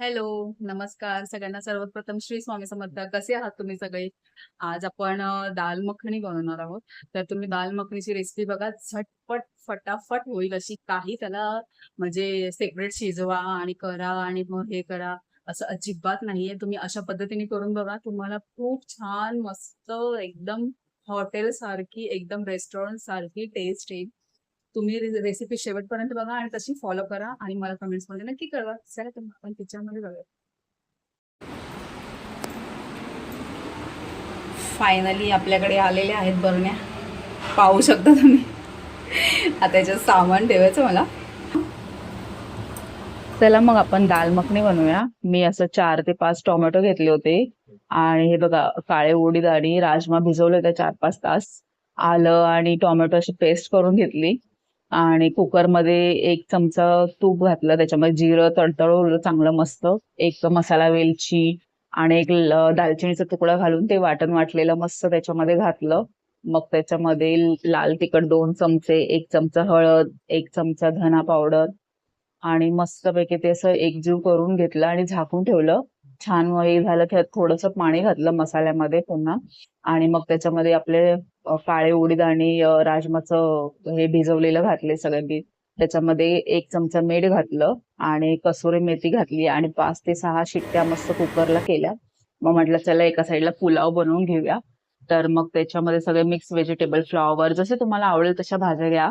Hello, नमस्कार सगळ्यांना. सर्वप्रथम श्री स्वामी समर्थ. कसे आहात तुम्ही सगळे? आज आपण दाल मखणी बनवणार आहोत. तर तुम्ही दाल मखनीची रेसिपी बघा. झटपट, फटाफट होईल अशी. काही त्याला म्हणजे सेपरेट शिजवा आणि करा आणि मग हे करा, असं अजिबात नाहीये. तुम्ही अशा पद्धतीने करून बघा. तुम्हाला खूप छान, मस्त एकदम हॉटेल सारखी एकदम रेस्टॉरंट सारखी टेस्ट येईल. तुम्ही रेसिपी शेवटपर्यंत बघा आणि तशी फॉलो करा आणि मला कमेंट्समध्ये नक्की कळवा. चला तुम्ही आपण किचनमध्ये जाऊया. फायनली आपल्याकडे आलेल्या आहेत बरण्या. पाहू शकता तुम्ही. आता याच्यात सामान ठेवायचं मला. चला मग आपण दाल मखनी बनवूया. मी असं चार ते पाच टोमॅटो घेतले होते आणि हे बघा काळे उडीद आणि राजमा भिजवले होते 4-5 तास. आलं आणि टोमॅटो अशी पेस्ट करून घेतली आणि कुकरमध्ये एक चमचा तूप घातलं. त्याच्यामध्ये जिरं तडतडवलं चांगलं मस्त. एक मसाला वेलची आणि एक दालचिनीचा तुकडा घालून ते वाटण वाटलेलं मस्त त्याच्यामध्ये घातलं. मग त्याच्यामध्ये लाल तिखट दोन चमचे, एक चमचा हळद, एक चमचा धना पावडर आणि मस्तपैकी ते असं एकजीव करून घेतलं आणि झाकून ठेवलं. छान मग हे झालं की थोडंसं पाणी घातलं मसाल्यामध्ये पुन्हा आणि मग त्याच्यामध्ये आपले काळे उडीद आणि राजमाचं हे भिजवलेलं घातले सगळे बी. त्याच्यामध्ये एक चमचा मीठ घातलं आणि कसुरी मेथी घातली आणि पाच ते सहा शिट्ट्या मस्त कुकरला केल्या. मग म्हटलं चला एका साईडला पुलाव बनवून घेऊया. तर मग त्याच्यामध्ये सगळे मिक्स व्हेजिटेबल, फ्लॉवर जसे तुम्हाला आवडेल तशा भाज्या घ्या.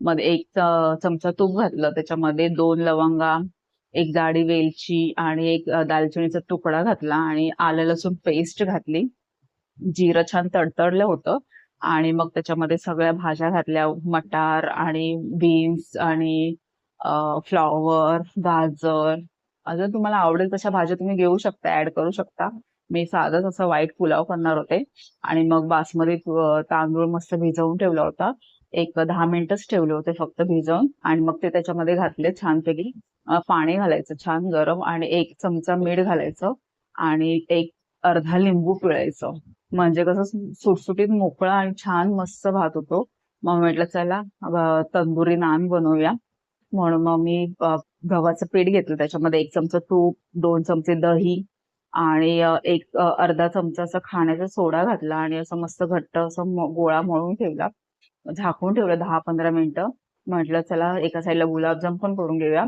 मग एक चमचा तूप घातलं. त्याच्यामध्ये दोन लवंगा, एक जाडी वेलची आणि एक दालचिनीचा तुकडा घातला आणि आलं लसूण पेस्ट घातली. जिरं छान तडतडलं होतं आणि मग त्याच्यामध्ये सगळ्या भाज्या घातल्या. मटार आणि बीन्स आणि फ्लॉवर, गाजर अजून तुम्हाला आवडेल तशा भाज्या तुम्ही घेऊ शकता, ऍड करू शकता. मी साधाच असं व्हाईट पुलाव करणार होते आणि मग बासमती तांदूळ मस्त भिजवून ठेवला होता. एक दहा मिनिटच ठेवले होते फक्त भिजवून आणि मग ते त्याच्यामध्ये घातले छानपैकी. पाणी घालायचं छान गरम आणि एक चमचा मीठ घालायचं आणि एक अर्धा लिंबू पिळायचं. म्हणजे कसं सुटसुटीत मोकळा आणि छान मस्त भात होतो. मग म्हटलं चला तंदुरी नान बनवूया. म्हणून मग मी गव्हाचं पीठ घेतलं. त्याच्यामध्ये एक चमचा तूप, दोन चमचे दही आणि एक अर्धा चमचा असा खाण्याचा सोडा घातला आणि असं मस्त घट्ट असं गोळा मळून ठेवला. झाकून ठेवलं 10-15 मिनिटं. म्हटलं चला एका साईडला गुलाबजाम पण करून घेऊया.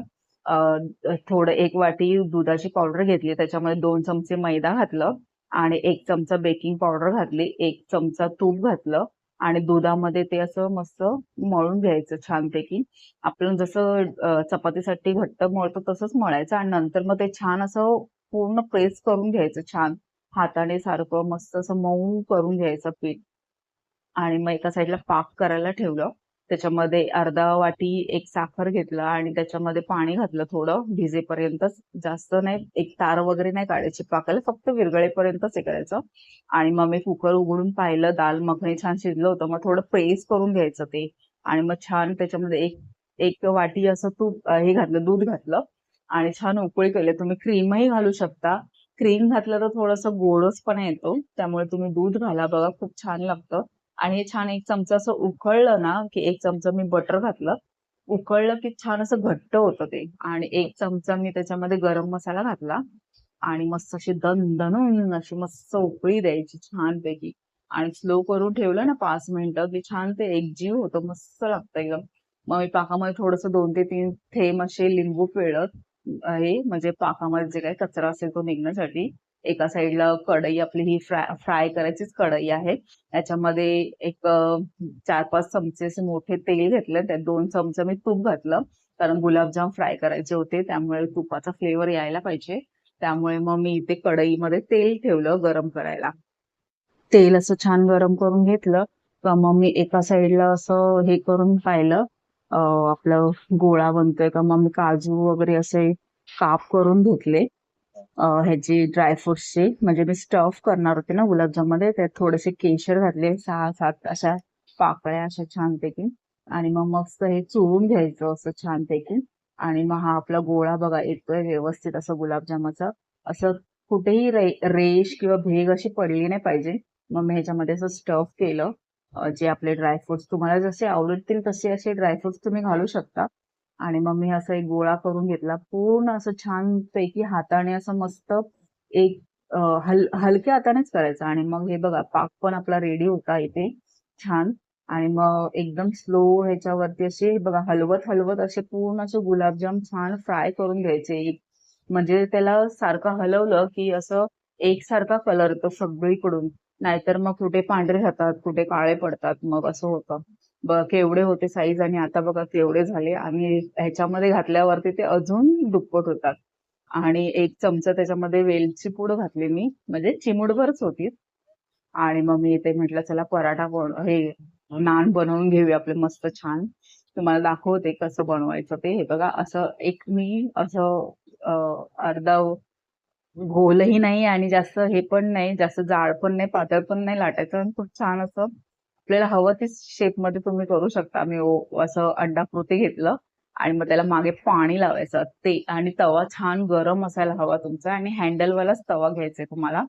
थोडं एक वाटी दुधाची पावडर घेतली. त्याच्यामध्ये दोन चमचे मैदा घातलं आणि एक चमचा बेकिंग पावडर घातली. एक चमचा तूप घातलं आणि दुधामध्ये ते असं मस्त मळून घ्यायचं छानपैकी. आपण जसं चपातीसाठी घट्ट मळतो तसंच मळायचं आणि नंतर मग ते छान असं पूर्ण प्रेस करून घ्यायचं छान. हाताने सारखं मस्त असं मऊ करून घ्यायचं पीठ. आणि मग एका साईडला पाक करायला ठेवलं. त्याच्यामध्ये अर्धा वाटी एक साखर घेतलं आणि त्याच्यामध्ये पाणी घातलं थोडं भिजेपर्यंतच. जास्त नाही, एक तार वगैरे नाही काढायची पाकाला, फक्त विरगळेपर्यंतच हे करायचं. आणि मग मी कुकर उघडून पाहिलं, दाल मखनी छान शिजलं होतं. मग थोडं प्रेस करून घ्यायचं ते आणि मग छान त्याच्यामध्ये एक एक वाटी असं तूप हे घातलं, दूध घातलं आणि छान उकळी केली. तुम्ही क्रीमही घालू शकता. क्रीम घातलं तर थोडंसं पण येतो. त्यामुळे तुम्ही दूध घाला बघा, खूप छान लागतं. आणि हे छान एक चमचा असं उकळलं ना, की एक चमचा मी बटर घातलं. उकळलं की छान असं घट्ट होतं ते आणि एक चमचा मी त्याच्यामध्ये गरम मसाला घातला आणि मस्त अशी दणदणून अशी मस्त उकळी द्यायची छानपैकी आणि स्लो करून ठेवलं ना पाच मिनिटं, की छान ते एकजीव होतं. मस्त लागतं एकदम. मग मी पाकामध्ये थोडंसं दोन ते तीन थेंब असे लिंबू पिळत आहे, म्हणजे पाकामध्ये जे काही कचरा असेल तो निघण्यासाठी. एका साईडला कढई आपली ही फ्राय फ्राय करायचीच कढई आहे. त्याच्यामध्ये एक चार पाच चमचे असे मोठे तेल घेतले. त्यात दोन चमचे मी तूप घातलं. कारण गुलाबजाम फ्राय करायचे होते. त्यामुळे तुपाचा फ्लेवर यायला पाहिजे. त्यामुळे मग मी इथे कढईमध्ये तेल ठेवलं गरम करायला. तेल असं छान गरम करून घेतलं, तर मग मी एका साईडला असं हे करून पाहिलं, आपलं गोळा बनतोय का. मग मी काजू वगैरे असे काप करून घेतले. ह्याची ड्रायफ्रुट्सची म्हणजे मी स्टफ करणार होते ना गुलाबजाममध्ये. त्यात थोडेसे केशर घातले 6-7 अशा पाकळ्या अशा छानपैकी आणि मग मस्त हे चुरून घ्यायचं असं छानपैकी आणि मग हा आपला गोळा बघा येतोय व्यवस्थित असं गुलाबजामाचा. असं कुठेही रे रेष किंवा भेग अशी पडली नाही पाहिजे. मग मी ह्याच्यामध्ये असं स्टफ केलं. जे आपले ड्रायफ्रुट्स तुम्हाला जसे आवडतील तसे असे ड्रायफ्रुट्स तुम्ही घालू शकता आणि मग मी असं एक गोळा करून घेतला. पूर्ण असं छान पैकी हाताने असं मस्त एक हल हलक्या हातानेच करायचं. आणि मग हे बघा पाक पण आपला रेडी होता इथे. छान. आणि मग एकदम स्लो ह्याच्यावरती असे बघा हलवत हलवत असे पूर्ण असे गुलाबजाम छान फ्राय करून घ्यायचे. म्हणजे त्याला सारखं हलवलं की असं एकसारखा कलर येतो सगळीकडून. नाहीतर मग कुठे पांढरे राहतात कुठे काळे पडतात मग असं होतं. केवढे होते साईज आणि आता बघा केवढे झाले. आणि ह्याच्यामध्ये घातल्यावरती ते अजून दुप्पट होतात. आणि एक चमचा त्याच्यामध्ये वेलची पूड घातली मी. म्हणजे चिमुडभरच होती. आणि मग मी इथे म्हटलं चला पराठा हे नान बनवून घेऊया आपले मस्त छान. तुम्हाला दाखवते कसं बनवायचं ते. हे बघा असं एक मी असं अर्धा गोलही नाही आणि जास्त हे पण नाही जास्त जाड पण नाही पातळ पण नाही लाटायचं आणि खूप छान असं आपल्याला हवं ते शेपमध्ये तुम्ही करू शकता. मी असं अंडाकृती घेतलं आणि मग त्याला मागे पाणी लावायचं. ते आणि तवा छान गरम असायला हवा तुमचा आणि हँडलवालाच तवा घ्यायचा तुम्हाला.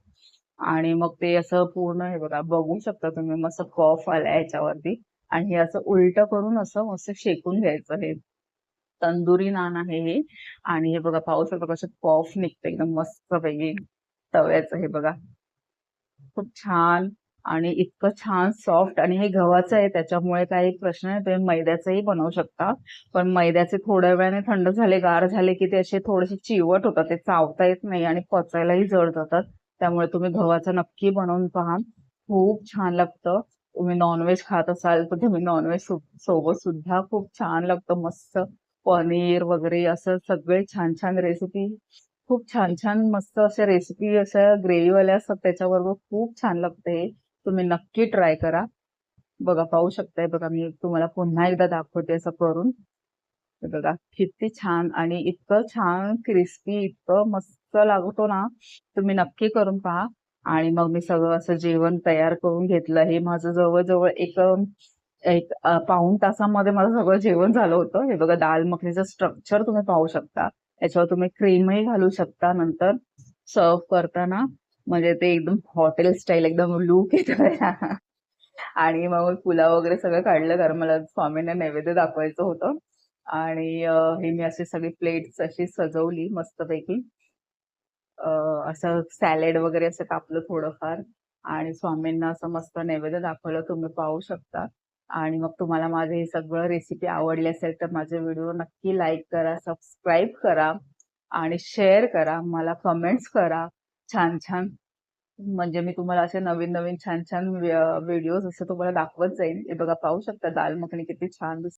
आणि मग ते असं पूर्ण हे बघा बघू शकता तुम्ही मस्त कफ आलाय याच्यावरती. आणि हे असं उलट करून असं मस्त शेकून घ्यायचं हे. तंदुरी नान आहे हे. आणि हे बघा पाहू शकता कसं कॉफ निघतं एकदम मस्त पैकी तव्याचं हे बघा. खूप छान. आणि इतकं छान सॉफ्ट आणि हे गव्हाचं आहे त्याच्यामुळे काही प्रश्न नाही. तुम्ही मैद्याचंही बनवू शकता. पण मैद्याचे थोड्या वेळाने थंड झाले गार झाले की ते असे थोडेसे चिवट होतात. ते चावता येत नाही आणि पचायलाही जड जातात. त्यामुळे तुम्ही गव्हाचं नक्की बनवून पहा. खूप छान लागतं. तुम्ही नॉनव्हेज खात असाल तर तुम्ही नॉनव्हेज सोबत सुद्धा खूप छान लागतं. मस्त पनीर वगैरे असं सगळे छान छान रेसिपी खूप छान छान मस्त अशा रेसिपी अशा ग्रेव्हीवाल्या असतात. त्याच्याबरोबर खूप छान लागते तुम्ही नक्की ट्राय करा. बघा पाहू शकताय बघा मी तुम्हाला पुन्हा एकदा दाखवते असं करून. बघा किती छान आणि इतकं छान क्रिस्पी इतकं मस्त लागतो ना तुम्ही नक्की करून पहा. आणि मग मी सगळं असं जेवण तयार करून घेतलं. हे माझं जवळजवळ एक एक पाऊण तासामध्ये माझं सगळं जेवण झालं होतं. हे बघा दाल मखनीचं स्ट्रक्चर तुम्ही पाहू शकता. याच्यावर तुम्ही क्रीमही घालू शकता नंतर. सर्व करताना. म्हणजे ते एकदम हॉटेल स्टाईल एकदम लूक येतं आणि मग पुलाव वगैरे सगळं काढलं कारण मला स्वामींना नैवेद्य दाखवायचं होतं. आणि हे मी अशी सगळी प्लेट्स अशी सजवली मस्तपैकी. असं सॅलेड वगैरे असं कापलं थोडंफार. आणि स्वामींना असं मस्त नैवेद्य दाखवलं तुम्ही पाहू शकता. आणि मग तुम्हाला माझे हे सगळं रेसिपी आवडली असेल तर माझे व्हिडिओ नक्की लाईक करा सबस्क्राईब करा. आणि शेअर करा मला कमेंट्स करा. छान छान म्हणजे मी तुम्हाला असे नवीन नवीन छान छान व्हिडिओज असं तुम्हाला दाखवत जाईन. हे बघा पाहू शकता दाल मखनी किती छान दिसते